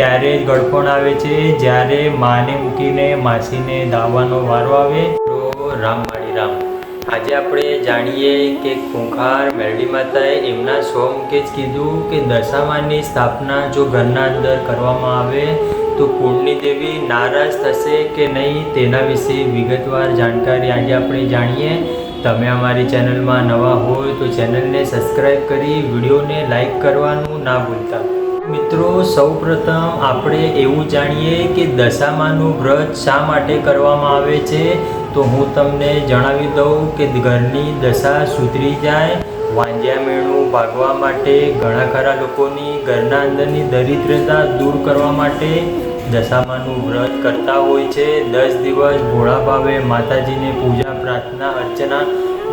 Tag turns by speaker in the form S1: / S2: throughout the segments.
S1: ત્યારે જ આવે છે. જ્યારે માને મૂકીને માસીને દાવાનો વારો આવે, તો રામ માળી રામ. આજે આપણે જાણીએ કે ખૂંખાર મેરડી માતાએ એમના સ્વમુખે જ કીધું કે દશામાની સ્થાપના જો ઘરના અંદર કરવામાં આવે, તો કુળની દેવી નારાજ થશે કે નહીં તેના વિશે વિગતવાર જાણકારી આજે આપણે જાણીએ. તમે અમારી ચેનલમાં નવા હોય તો ચેનલને સબસ્ક્રાઈબ કરી, વિડીયોને લાઈક કરવાનું ના ભૂલતા. મિત્રો, સૌપ્રથમ આપણે એવું જાણીએ કે દશામાનું વ્રત શા માટે કરવામાં આવે છે? તો હું તમને જણાવી દઉં કે ઘરની દશા સુધરી જાય, વાંજ્યા મેળું ભાગવા માટે, ઘણા ખરા લોકોની ઘરના અંદરની દરિદ્રતા દૂર કરવા માટે દશામાનું વ્રત કરતા હોય છે. દસ દિવસ ભોળા ભાવે માતાજીને પૂજા, પ્રાર્થના, અર્ચના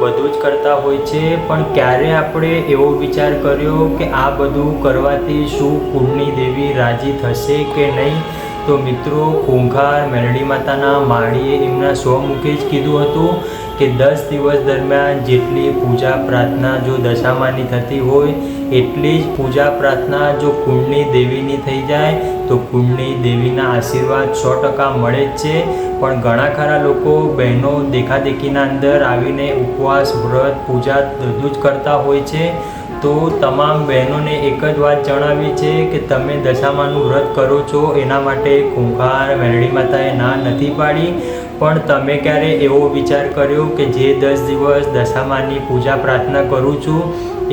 S1: બધું જ કરતા હોય છે, પણ ક્યારે આપણે એવો વિચાર કર્યો કે આ બધું કરવાથી શું કુળની દેવી રાજી થશે કે નહીં? તો મિત્રો, ખૂંખાર મેલડી માતાના માળીએ એમના સ્વમુખે જ કીધું હતું કે દસ દિવસ દરમિયાન જેટલી પૂજા પ્રાર્થના જો દશામાની થતી હોય, એટલી જ પૂજા પ્રાર્થના જો કુળની દેવીની થઈ જાય તો કુંડલી દેવીના આશીર્વાદ સો ટકા મળે જ છે. પણ ઘણા ખરા લોકો બહેનો દેખાદેખીના અંદર આવીને ઉપવાસ, વ્રત, પૂજા, બધું જ કરતા હોય છે. તો તમામ બહેનોને એક જ વાત જણાવી છે કે તમે દશામાનું વ્રત કરો છો, એના માટે ખૂંખાર મેરડી માતાએ ના નથી પાડી. પણ તમે ક્યારે એવો વિચાર કર્યો કે જે દસ દિવસ દશામાની પૂજા પ્રાર્થના કરું છું,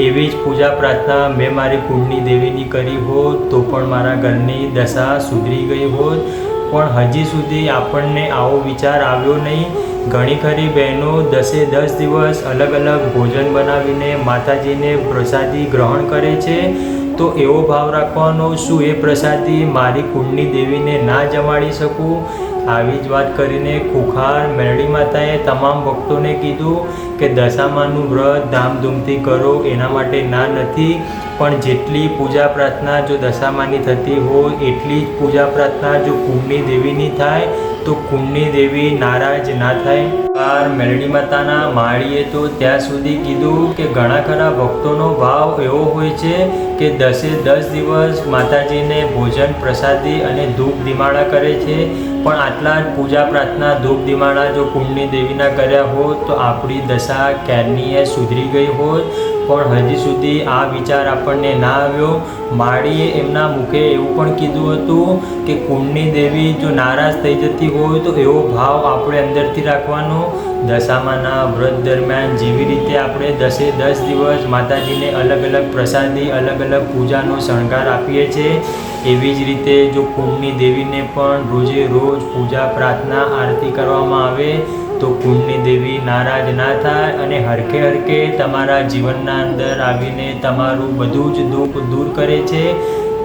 S1: એવી જ પૂજા પ્રાર્થના મેં મારી કુળની દેવીની કરી હોત, તો પણ મારા ઘરની દશા સુધરી ગઈ હોત. પણ હજી સુધી આપણને આવો વિચાર આવ્યો નહીં. ઘણી ખરી બહેનો દસે દસ દિવસ અલગ અલગ ભોજન બનાવીને માતાજીને પ્રસાદી ગ્રહણ કરે છે. તો એવો ભાવ રાખવાનો શું એ પ્રસાદી મારી કુંડની દેવીને ના જમાડી શકું? આવી જ વાત કરીને ખુખાર મેરડી માતાએ તમામ ભક્તોને કીધું કે દશામાનું વ્રત ધામધૂમથી કરો, એના માટે ના નથી, પણ જેટલી પૂજા પ્રાર્થના જો દશામાની થતી હોય, એટલી જ પૂજા પ્રાર્થના જો કુંભની દેવીની થાય તો કુંડની દેવી નારાજ ના થાય કાર મેળણી માતાના માળીએ તો ત્યાં સુધી કીધું કે ઘણા ખરા ભક્તોનો ભાવ એવો હોય છે કે દસે દસ દિવસ માતાજીને ભોજન પ્રસાદી અને ધૂપ દિમાડા કરે છે. પણ આટલા પૂજા પ્રાર્થના, ધૂપ દિમાડા જો કુંડની દેવીના કર્યા હોત તો આપણી દશા ક્યારનીએ સુધરી ગઈ હોત. પણ હજી સુધી આ વિચાર આપણને ના આવ્યો. માળીએ એમના મુખે એવું પણ કીધું હતું કે કુંડની દેવી જો નારાજ થઈ જતી હોય તો એવો ભાવ આપણે અંદરથી રાખવાનો. દશામાના વ્રત દરમિયાન જેવી રીતે આપણે દસે દસ દિવસ માતાજીને અલગ અલગ પ્રસાદી, અલગ અલગ પૂજાનો શણગાર આપીએ છીએ. એવી જ રીતે જો કુંભની દેવીને પણ રોજે રોજ પૂજા, પ્રાર્થના, આરતી કરવામાં આવે, તો કુંડની દેવી નારાજ ના થાય અને હરખે હરખે તમારા જીવનના અંદર આવીને તમારું બધું જ દુઃખ દૂર કરે છે.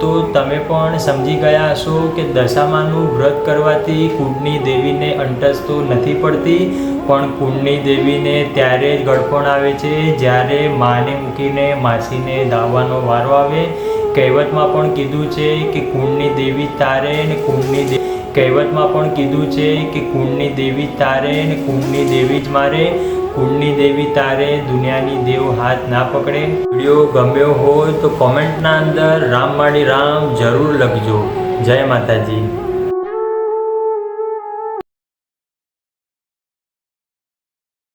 S1: તો તમે પણ સમજી ગયા હશો કે દશામાનું વ્રત કરવાથી કુંડની દેવીને અંટસ તો નથી પડતી, પણ કુંડની દેવીને ત્યારે જ ગળપણ આવે છે, જ્યારે માને મૂકીને માસીને દાવાનો વારો આવે. કહેવતમાં પણ કીધું છે કે કુંડની દેવી તારે ને કુંડની દેવી કહેવતમાં પણ કીધું છે કે કુંડની દેવી તારે ને કુંડની દેવી જ મારે. કુંડની દેવી તારે, દુનિયાની દેવ હાથ ના પકડે. વીડિયો ગમ્યો હોય તો કોમેન્ટના અંદર રામ માળી રામ જરૂર લખજો. જય માતાજી.